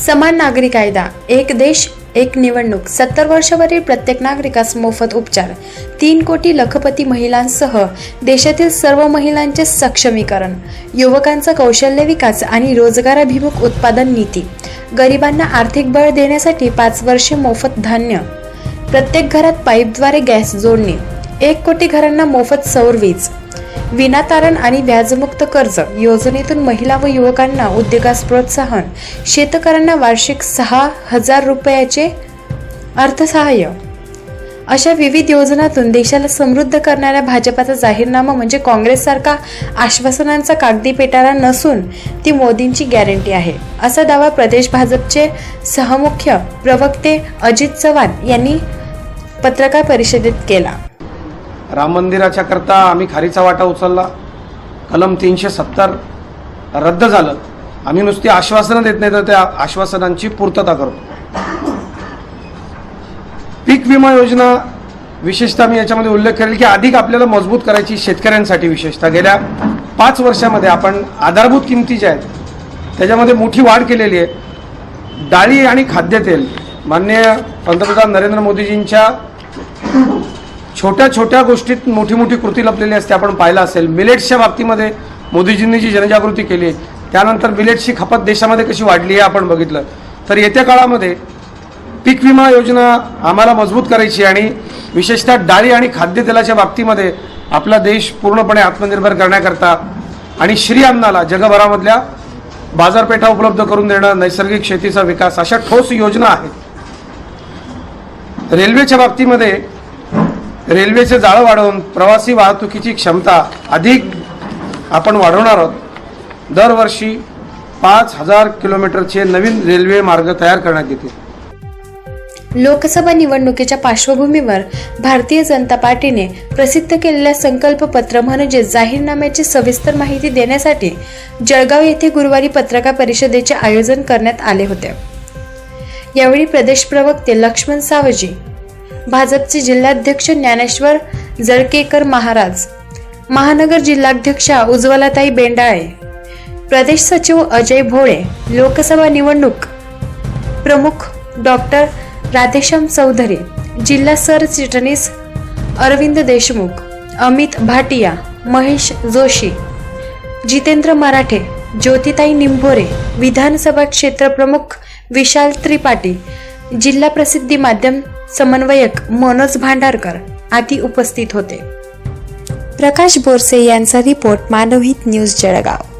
समान नागरी कायदा एक देश एक निवडणूक सत्तर वर्षावरील प्रत्येक नागरिकास मोफत उपचार तीन कोटी लखपती महिलांसह देशातील सर्व महिलांचे सक्षमीकरण युवकांचा कौशल्य विकास आणि रोजगाराभिमुख उत्पादन नीती. गरिबांना आर्थिक बळ देण्यासाठी पाच वर्षे मोफत धान्य प्रत्येक घरात पाईपद्वारे गॅस जोडणे एक कोटी घरांना मोफत सौर वीज विनातारण आणि व्याजमुक्त कर्ज योजनेतून महिला व युवकांना उद्योगास प्रोत्साहन. शेतकऱ्यांना वार्षिक सहा हजार रुपयाचे अर्थसहाय्य. अशा विविध योजनातून देशाला समृद्ध करणाऱ्या भाजपाचा जाहीरनामा म्हणजे काँग्रेससारखा आश्वासनांचा कागदी पेटारा नसून ती मोदींची गॅरंटी आहे असा दावा प्रदेश भाजपचे सहमुख्य प्रवक्ते अजित चव्हाण यांनी पत्रकार परिषदेत केला. राम मंदिराच्या करता आम्ही खारीचा वाटा उचलला. कलम तीनशे सत्तर रद्द झालं. आम्ही नुसती आश्वासनं देत नाही तर त्या आश्वासनांची पूर्तता करतो पीक विमा योजना विशेषतः मी याच्यामध्ये उल्लेख करेल की अधिक आपल्याला मजबूत करायची शेतकऱ्यांसाठी विशेषतः गेल्या पाच वर्षामध्ये आपण आधारभूत किमती ज्या आहेत त्याच्यामध्ये मोठी वाढ केलेली आहे. डाळी आणि खाद्यतेल माननीय पंतप्रधान नरेंद्र मोदीजींच्या छोट्या छोट्या गोष्टीत मोठी मोठी कृती लपलेली असते आपण पाहिलं असेल. मिलेट्सच्या बाबतीमध्ये मोदीजींनी जी जनजागृती केली त्यानंतर मिलेट्सची खपत देशामध्ये कशी वाढली आहे आपण बघितलं. तर येत्या काळामध्ये पीक विमा योजना आम्हाला मजबूत करायची आणि विशेषतः डाळी आणि खाद्यतेलाच्या बाबतीमध्ये आपला देश पूर्णपणे आत्मनिर्भर करण्याकरता आणि श्री अन्नाला जगभरामधल्या बाजारपेठा उपलब्ध करून देणं नैसर्गिक शेतीचा विकास अशा ठोस योजना आहेत. रेल्वेच्या बाबतीमध्ये रेल्वेचं जाळं वाढवून प्रवासी वाहतुकीची क्षमता अधिक आपण वाढवणार आहोत. दरवर्षी पाच हजार किलोमीटरचे नवीन रेल्वे मार्ग तयार करण्यात येतील. लोकसभा निवडणुकीच्या पार्श्वभूमीवर भारतीय जनता पार्टीने प्रसिद्ध केलेल्या संकल्प पत्र म्हणजे जाहीरनाम्याची सविस्तर माहिती देण्यासाठी जळगाव येथे गुरुवारी पत्रकार परिषदेचे आयोजन करण्यात आले होते. यावेळी प्रदेश प्रवक्ते लक्ष्मण सावजी भाजपचे जिल्हाध्यक्ष ज्ञानेश्वर जळकेकर महाराज महानगर जिल्हाध्यक्षा उज्ज्वलाताई बेंडाळे प्रदेश सचिव अजय भोळे लोकसभा निवडणूक प्रमुख डॉक्टर राधेश्याम चौधरी जिल्हा सरचिटणीस अरविंद देशमुख अमित भाटिया महेश जोशी जितेंद्र मराठे ज्योतिताई निंभोरे विधानसभा क्षेत्र प्रमुख विशाल त्रिपाठी जिल्हा प्रसिद्धी माध्यम समन्वयक मनोज भांडारकर आदी उपस्थित होते. प्रकाश बोरसे यांचा रिपोर्ट मानवहित न्यूज जळगाव.